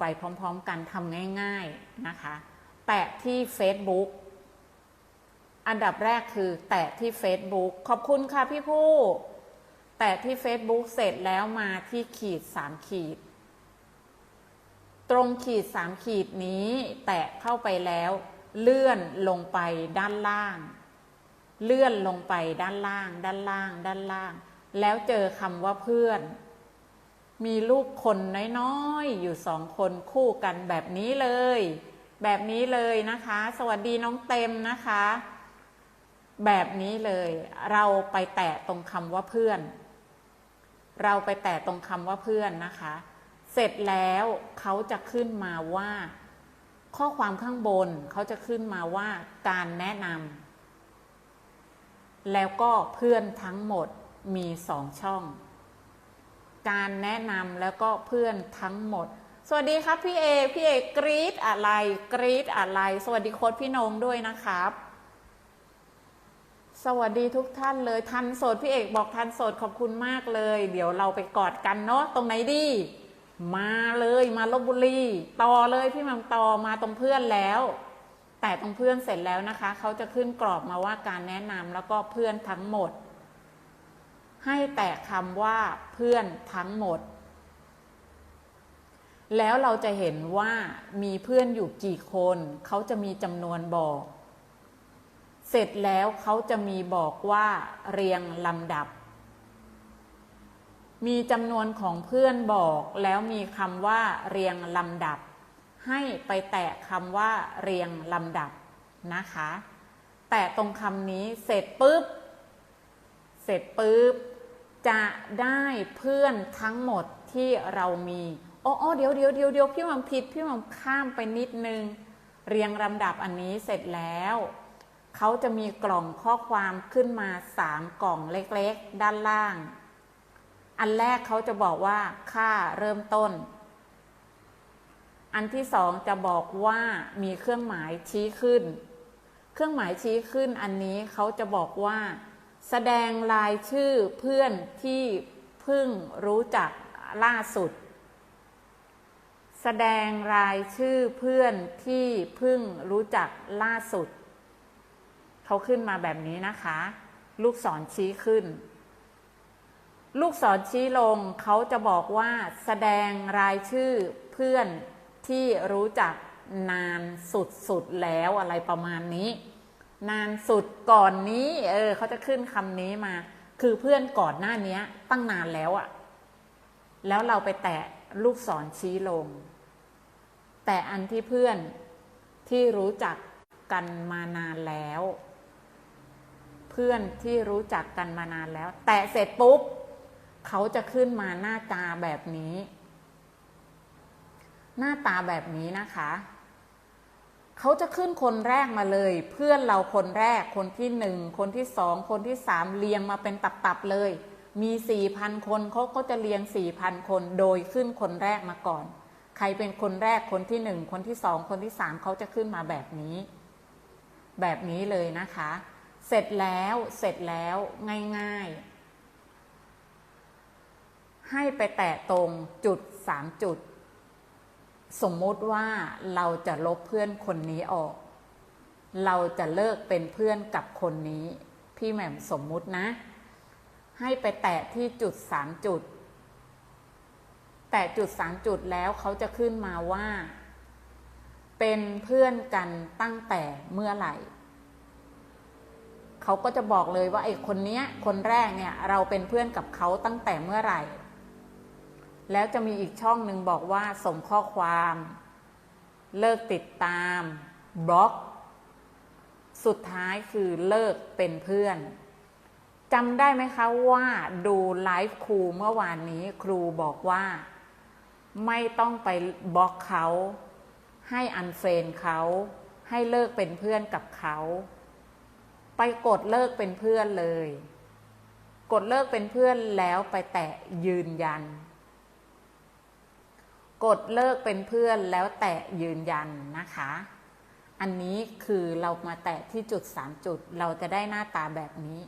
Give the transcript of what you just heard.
ไปพร้อม ๆ กันทำง่าย ๆนะคะ แตะที่ Facebook อันดับแรกคือแตะที่ Facebook ขอบคุณค่ะพี่ผู้ แตะที่ Facebook เสร็จแล้วมาที่ขีด 3 ขีด ตรงขีด 3 ขีดนี้แตะเข้าไปแล้วเลื่อนลงไปด้านล่าง เลื่อนลงไปด้านล่าง ด้านล่าง ด้านล่าง แล้วเจอคำว่าเพื่อน มีรูปคนน้อยๆ อยู่สองคนคู่กันแบบนี้เลย แบบนี้เลยนะคะ สวัสดีน้องเต็มนะคะ แบบนี้เลย เราไปแตะตรงคำว่าเพื่อน เราไปแตะตรงคำว่าเพื่อนนะคะ เสร็จแล้วเขาจะขึ้นมาว่า ข้อความข้างบนเขาจะขึ้นมาว่าการแนะนำแล้วก็เพื่อนทั้งหมดมีสองช่อง การแนะนำแล้วก็เพื่อนทั้งหมด สวัสดีครับพี่เอ พี่เอกรีดอะไร กรีดอะไร สวัสดีโค้ดพี่นงด้วยนะครับ สวัสดีทุกท่านเลย ทันโสดพี่เอกบอกทันโสดขอบคุณมากเลย เดี๋ยวเราไปกอดกันเนาะ ตรงไหนดี มาเลยมาลบบุรี ต่อเลยพี่มังต่อมาตรงเพื่อนแล้ว แต่ตรงเพื่อนเสร็จแล้วนะคะ เขาจะขึ้นกรอบมาว่าการแนะนำแล้วก็เพื่อนทั้งหมด ให้แต่คำว่าเพื่อนทั้งหมด แล้วเราจะเห็นว่ามีเพื่อนอยู่กี่คน เขาจะมีจำนวนบอก เสร็จแล้วเขาจะมีบอกว่าเรียงลำดับ มีจำนวนของเพื่อนบอกแล้วมีคำว่าเรียงลำดับ ให้ไปแตะคำว่าเรียงลำดับนะคะ แตะตรงคำนี้เสร็จปุ๊บ เสร็จปุ๊บ จะได้เพื่อนทั้งหมดที่เรามีอ๋อเดี๋ยวเดี๋ยวเดี๋ยวเดี๋ยวพี่มัมผิดพี่มัมข้ามไปนิดนึง เรียงลำดับอันนี้เสร็จแล้ว เขาจะมีกล่องข้อความขึ้นมาสามกล่องเล็กๆ ด้านล่าง อันแรกเขาจะบอกว่าค่าเริ่มต้น อันที่สองจะบอกว่ามีเครื่องหมายชี้ขึ้น เครื่องหมายชี้ขึ้นอันนี้เขาจะบอกว่า แสดงรายชื่อเพื่อนที่เพิ่งรู้จักล่าสุด แสดงรายชื่อเพื่อนที่เพิ่งรู้จักล่าสุด เขาขึ้นมาแบบนี้นะคะ ลูกศรชี้ขึ้น ลูกศรชี้ลงเขาจะบอกว่าแสดงรายชื่อเพื่อนที่รู้จักนานสุดๆแล้วอะไรประมาณนี้ นานสุดก่อนนี้ เออเขาจะขึ้นคำนี้มา คือเพื่อนก่อนหน้านี้ตั้งนานแล้วอะแล้วเราไปแตะลูกศรชี้ลง แต่อันที่เพื่อนที่รู้จักกันมานานแล้ว เพื่อนที่รู้จักกันมานานแล้ว แตะเสร็จปุ๊บ เขาจะขึ้นมาหน้าตาแบบนี้ หน้าตาแบบนี้นะคะ เขาจะขึ้นคนแรกมาเลย เพื่อนเราคนแรกคนที่หนึ่งคนที่สองคนที่สามเรียงมาเป็นตับๆเลย มีสี่พันคนเขาก็จะเรียงสี่พันคนโดยขึ้นคนแรกมาก่อน ใครเป็นคนแรกคนที่หนึ่งคนที่สองคนที่สามเขาจะขึ้นมาแบบนี้ แบบนี้เลยนะคะ เสร็จแล้วเสร็จแล้วง่ายๆ ให้ไปแตะตรงจุดสามจุด สมมติว่าเราจะลบเพื่อนคนนี้ออก เราจะเลิกเป็นเพื่อนกับคนนี้ พี่แหม่มสมมุตินะ ให้ไปแตะที่จุดสามจุด แตะจุดสามจุดแล้วเขาจะขึ้นมาว่า เป็นเพื่อนกันตั้งแต่เมื่อไหร่ เขาก็จะบอกเลยว่าไอ้คนเนี้ย คนแรกเนี่ย เราเป็นเพื่อนกับเขาตั้งแต่เมื่อไหร่ แล้วจะมีอีกช่องหนึ่งบอกว่าส่งข้อความ เลิกติดตามบล็อก สุดท้ายคือเลิกเป็นเพื่อนจำได้ไหมคะว่าดูไลฟ์ครูเมื่อวานนี้ครูบอกว่า ไม่ต้องไปบล็อกเขา ให้อันเฟรนเขา ให้เลิกเป็นเพื่อนกับเขา ไปกดเลิกเป็นเพื่อนเลย กดเลิกเป็นเพื่อนแล้วไปแตะยืนยัน กดเลิกเป็นเพื่อนแล้วแตะยืนยันนะคะ อันนี้คือเรามาแตะที่จุด 3 จุด เราจะได้หน้าตาแบบนี้